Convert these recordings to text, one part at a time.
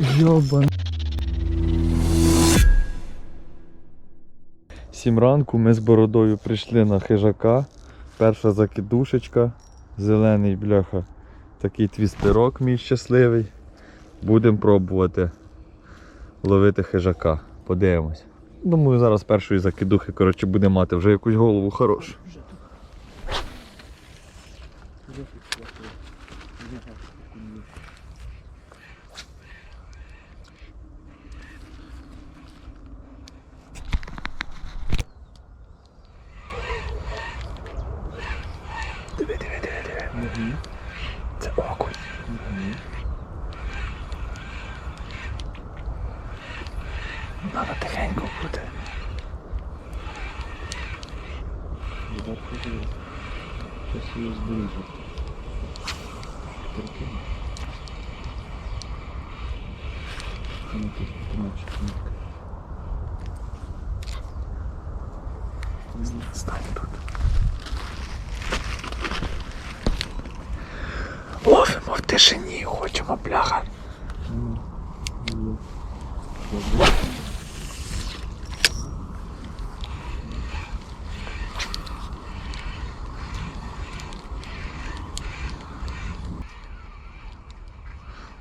Йобан. Сім ранку ми з бородою прийшли на хижака. Перша закидушечка, зелений бляха. Такий твістерок мій щасливий. Будемо пробувати ловити хижака. Подивимось. Думаю, зараз першої закидухи, коротше, буде мати вже якусь голову хорошу. Диви, диви, диви, диви. Це окунь. Надо тихенько бути. Ну, тут тумачек. Стань тут. Ловимо в тишині, хочемо бляха.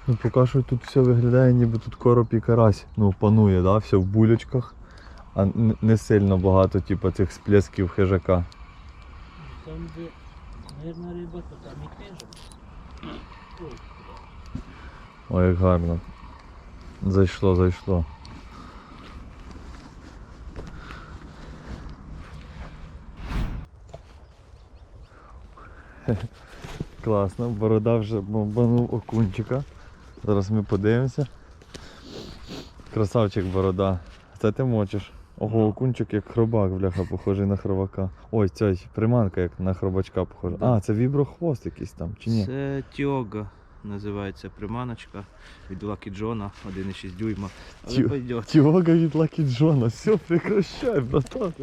Ну поки що тут все виглядає, ніби тут короб і карась. Ну, панує, да? все в булючках, а не сильно багато, типу, цих сплесків хижака. Там где, наверное, рыба, то там и теж. Ой, як гарно. Зайшло, зайшло. Класно, борода вже бомбанув окунчика. Зараз ми подивимося. Красавчик борода. Це ти мочиш. Ого, окунчик як хробак, бляха, похожий на хробака. Ой, цей приманка як на хробачка похожа. А, це віброхвост якийсь там, чи ні? Це Тіога називається приманочка від Лакі Джона 1,6 дюйма. Але пойдет. Тіога від Лакі Джона, все, прекращай, братан.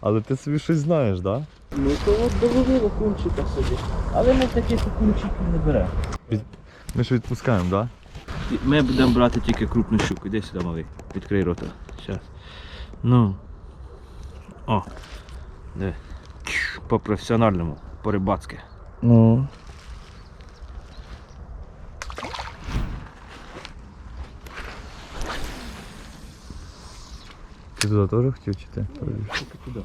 Але ти собі щось знаєш, да? Ну то от доловило кунчика собі. Але ми таких кунчиків не беремо. Ми ж відпускаємо, да? Ми будемо брати тільки крупну щуку. Іди сюди, малий. Відкрий рота. Зараз. Ну. О. Диви. По професіональному, по рибацьки. Ну. Ти туди теж хотів чи ти? Тільки туди.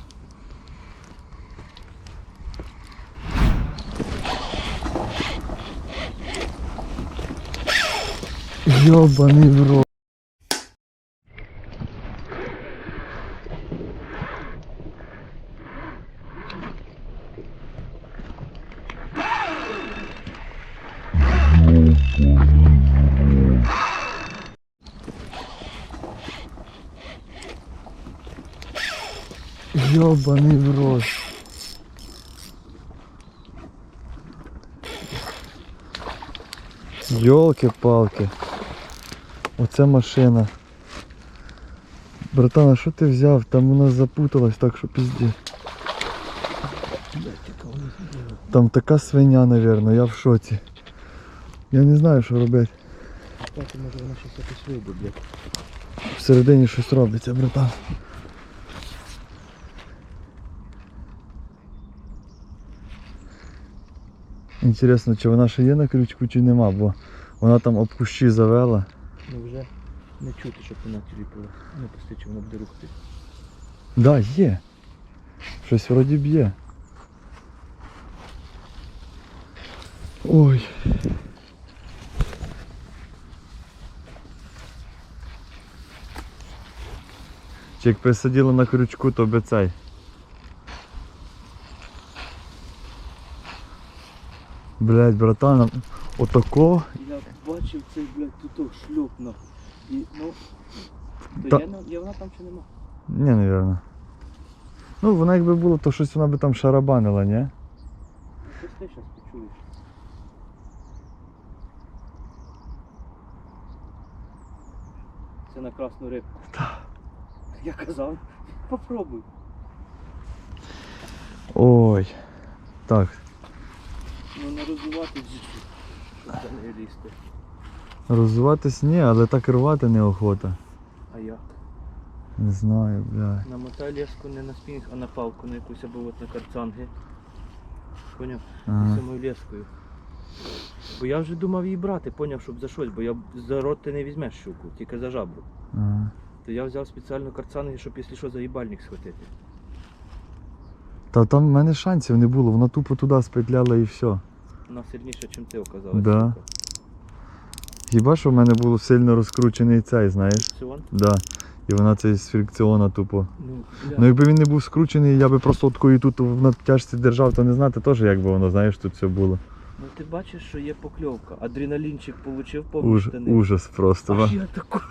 Йобаний в рот. Йобаний в рот. Йолки-палки. Оце машина. Братан, а що ти взяв? Там у нас запуталось, так що пізді. Там така свиня, напевно, я в шоці. Я не знаю, що робити. Так, може вона щось якось вийде, блядь. Всередині щось робиться, братан. Інтересно, чи вона ще є на крючку, чи нема, бо вона там об кущі завела. Ну вже не чути, щоб вона тріпала. Не пусти, чи вона буде рухати. Да, є. Щось вроді б'є. Ой. Чи як присиділа на крючку, то би цей. Блять, братан, отако. Я бачив цей, блядь, тут нахуй. І, ну, то Та- є, на- є вона там чи нема? Ні, напевно. Ну, вона якби було, то щось вона би там шарабанила, ні? Щось ти зараз почуєш. Це на красну рибку. Так. Я казав, попробуй. Ой. Так, розвивати лізти. Розвиватись ні, але так рвати неохота. А я? Не знаю, бля. Намотай леску не на спінг, а на палку, на якусь або от на карцанги. Поняв? Ага. Самою лескою. Бо я вже думав її брати, поняв, щоб за щось, бо я за рот ти не візьмеш щуку, тільки за жабру. Ага. То я взяв спеціально карцанги, щоб якщо що за їбальник схватити. Та там в мене шансів не було, вона тупо туди спетляла і все. Вона сильніша, ніж ти оказалась. Да. Хіба що в мене був сильно розкручений цей, знаєш? Фрикціон? Да. І вона цей з фрикціона тупо. Ну, бля. Ну якби він не був скручений, я би просто такою тут в натяжці держав, то не знати теж, як би воно, знаєш, тут все було. Ну ти бачиш, що є покльовка. Адреналінчик получив повні Уж, штани. ужас просто. Аж я такой.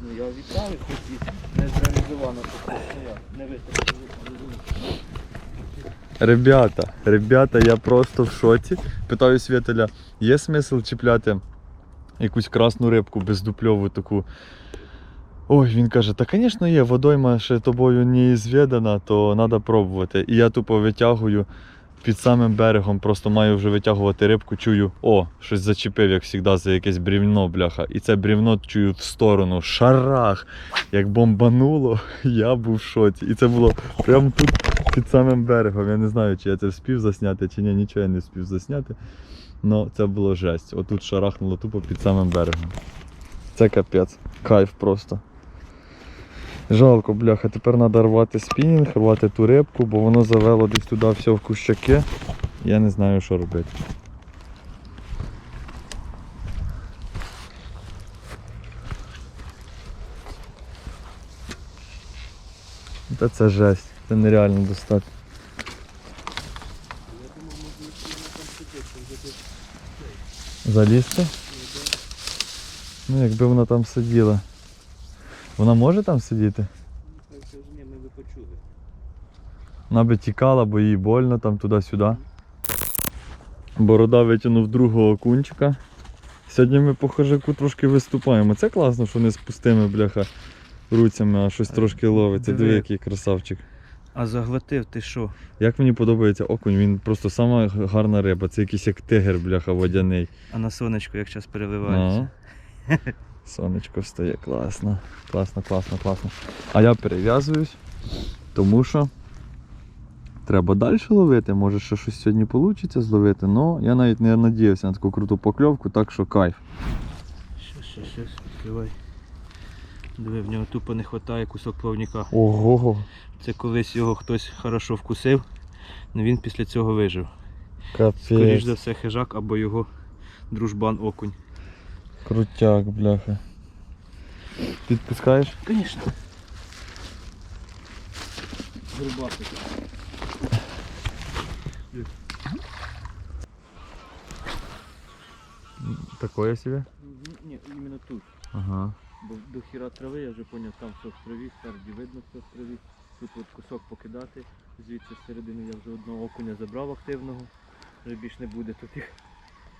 Ну я відправив хоч і не зреалізовано, то не я. Не витратив. Ребята, ребята, я просто в шоці. Питаю Світеля, є смисл чіпляти якусь красну рибку бездупльову таку. Ой, він каже, та звісно є, водойма ще тобою не зведена, то треба пробувати. І я тупо витягую під самим берегом, просто маю вже витягувати рибку, чую, о, щось зачепив, як завжди, за якесь брівно, бляха. І це брівно чую в сторону, шарах. Як бомбануло, я був в шоці. І це було прямо тут під самим берегом. Я не знаю, чи я це вспів засняти, чи ні, нічого я не вспів засняти. Ну, це було жесть. Отут шарахнуло тупо під самим берегом. Це капець. Кайф просто. Жалко, бляха, тепер треба рвати спінінг, рвати ту рибку, бо воно завело десь туди все в кущаки. Я не знаю, що робити. Та це жесть, це нереально достати. Залізти? Ну, якби вона там сиділа. Вона може там сидіти? Ні, ми ви почули. Вона би тікала, бо їй больно там туди-сюди. Борода витягнув другого кунчика. Сьогодні ми по хижаку трошки виступаємо. Це класно, що не з пустими бляха руцями, а щось трошки ловиться. Диви, який красавчик. А заглотив ти що? Як мені подобається окунь, він просто сама гарна риба. Це якийсь як тигр, бляха, водяний. А на сонечко як зараз переливається. Ага. Сонечко встає класно. Класно, класно, класно. А я перев'язуюсь, тому що треба далі ловити. Може ще щось сьогодні вийде зловити, але я навіть не надіявся на таку круту покльовку, так що кайф. Щас, щас, щас, відкривай. Диви, в нього тупо не вистачає кусок плавника. Ого, Це колись його хтось хорошо вкусив, але він після цього вижив. Капець. за все хижак або його дружбан окунь. Крутяк, бляха. Підпускаєш? Звісно. Грубасик. Такое собі? Ні, іменно тут. Ага. Бо до хіра трави, я вже поняв, там все в траві, спереді видно все в траві. Тут от кусок покидати, звідси з середини я вже одного окуня забрав активного, вже більш не буде тут їх.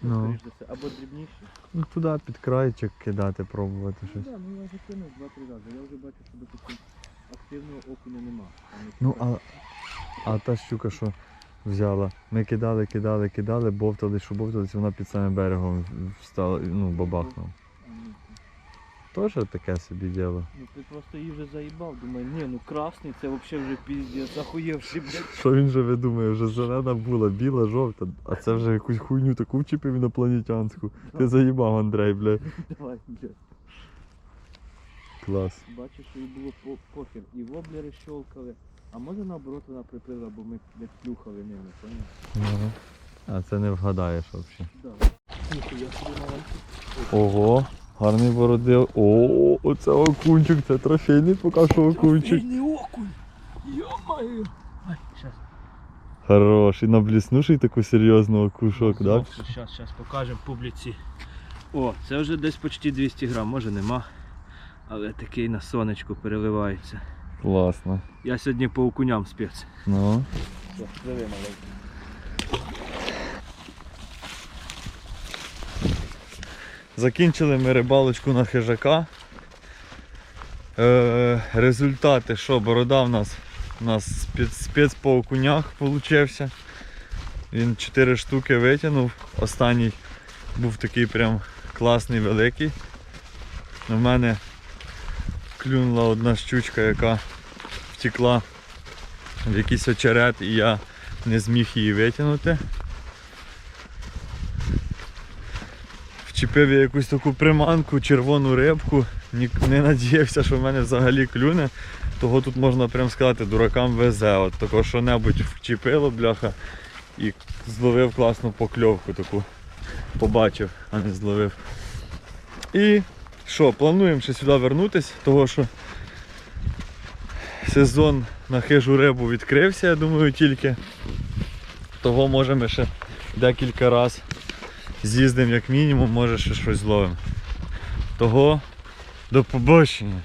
Ну. Або дрібніші. Ну туди під крайчик кидати, пробувати Ну щось. так, ну я вже кинув два-три рази. Я вже бачу, що допустим, активного окуня нема. Ну, а, а та щука, що взяла. Ми кидали, кидали, кидали, бовтали, що бовтались, вона під самим берегом встала, ну, бабахнула. Ну, таке собі діло. Ну ти просто її вже заїбав, думаю, ні, ну красний, це взагалі вже піздець, захуєвши, блядь. Що він же видумає? Вже зелена була, біла, жовта, а це вже якусь хуйню таку вчепив інопланетянську. Ти заїбав, Андрей, бля. Давай, блядь. Клас. Бачиш, що їй було по похер. І воблери щолкали. А може наоборот вона приплила, бо ми блядь, плюхали ними, поняв? Ага. А це не вгадаєш взагалі. Да. Ніхуя собі маленький. Ого, гарний бородив. О, оце окунчик, це трофейний поки що окунчик. Трофейний окунь! Щас. Хороший, набліснувший таку серйозну окушок, так? Да? Зараз, зараз покажемо публіці. О, це вже десь почти 200 грам, може нема. Але такий на сонечку переливається. Класно. Я сьогодні по окуням спец. Ну. Все, диви маленький. Закінчили ми рибалочку на хижака. Е, результати, що борода в нас у нас спец, спец по окунях получився. Він 4 штуки витягнув. Останній був такий прям класний великий. У мене клюнула одна щучка, яка втекла в якийсь очерет і я не зміг її витягнути. Вчепив я якусь таку приманку, червону рибку, не надіявся, що в мене взагалі клюне. Того тут можна прям сказати, дуракам везе. От такого що-небудь вчепило, бляха, і зловив класну покльовку таку. Побачив, а не зловив. І що, плануємо ще сюди вернутися, того що сезон на хижу рибу відкрився, я думаю, тільки. Того можемо ще декілька разів з'їздимо як мінімум, може ще щось зловимо. Того до побачення.